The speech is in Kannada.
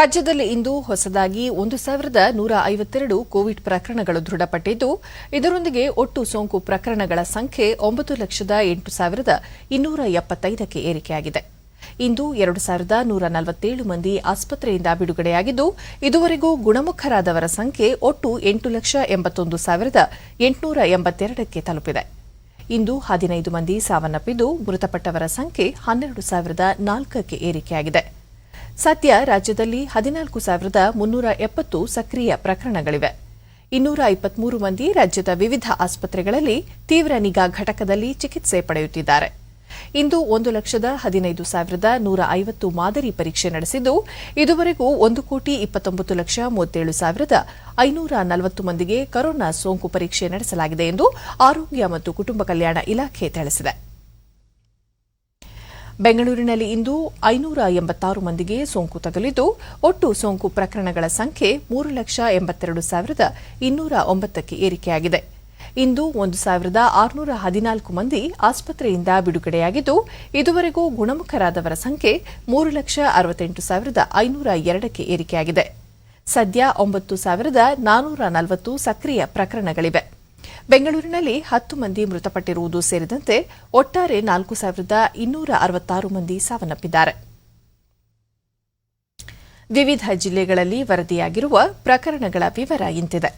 ರಾಜ್ಯದಲ್ಲಿ ಇಂದು ಹೊಸದಾಗಿ ಒಂದು ಸಾವಿರದ ನೂರ ಐವತ್ತೆರಡು ಕೋವಿಡ್ ಪ್ರಕರಣಗಳು ದೃಢಪಟ್ಟಿದ್ದು, ಇದರೊಂದಿಗೆ ಒಟ್ಟು ಸೋಂಕು ಪ್ರಕರಣಗಳ ಸಂಖ್ಯೆ ಒಂಬತ್ತು ಲಕ್ಷದ ಎಂಟು ಸಾವಿರದ ಇನ್ನೂರ ಎಪ್ಪತ್ತೈದಕ್ಕೆ ಏರಿಕೆಯಾಗಿದೆ. ಇಂದು ಎರಡು ಸಾವಿರದ ನೂರ ನಲವತ್ತೇಳು ಮಂದಿ ಆಸ್ಪತ್ರೆಯಿಂದ ಬಿಡುಗಡೆಯಾಗಿದ್ದು, ಇದುವರೆಗೂ ಗುಣಮುಖರಾದವರ ಸಂಖ್ಯೆ ಒಟ್ಟು ಎಂಟು ಲಕ್ಷ ಎಂಬತ್ತೊಂದು ಸಾವಿರದ ಎಂಟುನೂರ ಎಂಬತ್ತೆರಡಕ್ಕೆ ತಲುಪಿದೆ. ಇಂದು ಹದಿನೈದು ಮಂದಿ ಸಾವನ್ನಪ್ಪಿದ್ದು, ಮೃತಪಟ್ಟವರ ಸಂಖ್ಯೆ ಹನ್ನೆರಡು ಸಾವಿರದ ನಾಲ್ಕಕ್ಕೆ ಏರಿಕೆಯಾಗಿದೆ. ಸದ್ಯ ರಾಜ್ಯದಲ್ಲಿ ಹದಿನಾಲ್ಕು ಸಾವಿರದ ಮುನ್ನೂರ ಎಪ್ಪತ್ತು ಸಕ್ರಿಯ ಪ್ರಕರಣಗಳಿವೆ. ಇನ್ನೂರ ಇಪ್ಪತ್ಮೂರು ಮಂದಿ ರಾಜ್ಯದ ವಿವಿಧ ಆಸ್ಪತ್ರೆಗಳಲ್ಲಿ ತೀವ್ರ ನಿಗಾ ಘಟಕದಲ್ಲಿ ಚಿಕಿತ್ಸೆ ಪಡೆಯುತ್ತಿದ್ದಾರೆ. ಇಂದು ಒಂದು ಲಕ್ಷದ ಹದಿನೈದು ಸಾವಿರದ ನೂರ ಐವತ್ತು ಮಾದರಿ ಪರೀಕ್ಷೆ ನಡೆಸಿದ್ದು, ಇದುವರೆಗೂ ಒಂದು ಕೋಟಿ ಇಪ್ಪತ್ತೊಂಬತ್ತು ಲಕ್ಷ ಮೂವತ್ತೇಳು ಸಾವಿರದ ಐನೂರ ನಲವತ್ತು ಮಂದಿಗೆ ಕೊರೋನಾ ಸೋಂಕು ಪರೀಕ್ಷೆ ನಡೆಸಲಾಗಿದೆ ಎಂದು ಆರೋಗ್ಯ ಮತ್ತು ಕುಟುಂಬ ಕಲ್ಯಾಣ ಇಲಾಖೆ ತಿಳಿಸಿದೆ. ಬೆಂಗಳೂರಿನಲ್ಲಿ ಇಂದು ಐನೂರ ಎಂಬತ್ತಾರು ಮಂದಿಗೆ ಸೋಂಕು ತಗುಲಿದ್ದು, ಒಟ್ಟು ಸೋಂಕು ಪ್ರಕರಣಗಳ ಸಂಖ್ಯೆ ಮೂರು ಲಕ್ಷ ಎಂಬತ್ತೆರಡು ಸಾವಿರದ ಇನ್ನೂರ ಒಂಬತ್ತಕ್ಕೆ ಏರಿಕೆಯಾಗಿದೆ. ಇಂದು ಒಂದು ಸಾವಿರದ ಆರುನೂರ ಹದಿನಾಲ್ಕು ಮಂದಿ ಆಸ್ಪತ್ರೆಯಿಂದ ಬಿಡುಗಡೆಯಾಗಿದ್ದು, ಇದುವರೆಗೂ ಗುಣಮುಖರಾದವರ ಸಂಖ್ಯೆ ಮೂರು ಲಕ್ಷ ಅರವತ್ತೆಂಟು ಸಾವಿರದ ಐನೂರ ಎರಡಕ್ಕೆ ಏರಿಕೆಯಾಗಿದೆ. ಸದ್ಯ ಒಂಬತ್ತು ಸಾವಿರದ ನಾನೂರ ನಲವತ್ತು ಸಕ್ರಿಯ ಪ್ರಕರಣಗಳಿವೆ. ಬೆಂಗಳೂರಿನಲ್ಲಿ ಹತ್ತು ಮಂದಿ ಮೃತಪಟ್ಟಿರುವುದು ಸೇರಿದಂತೆ ಒಟ್ಟಾರೆ ನಾಲ್ಕು ಸಾವಿರದ ಇನ್ನೂರ ಅರವತ್ತಾರು ಮಂದಿ ಸಾವನ್ನಪ್ಪಿದ್ದಾರೆ. ವಿವಿಧ ಜಿಲ್ಲೆಗಳಲ್ಲಿ ವರದಿಯಾಗಿರುವ ಪ್ರಕರಣಗಳ ವಿವರ ಇಂತಿದೆ.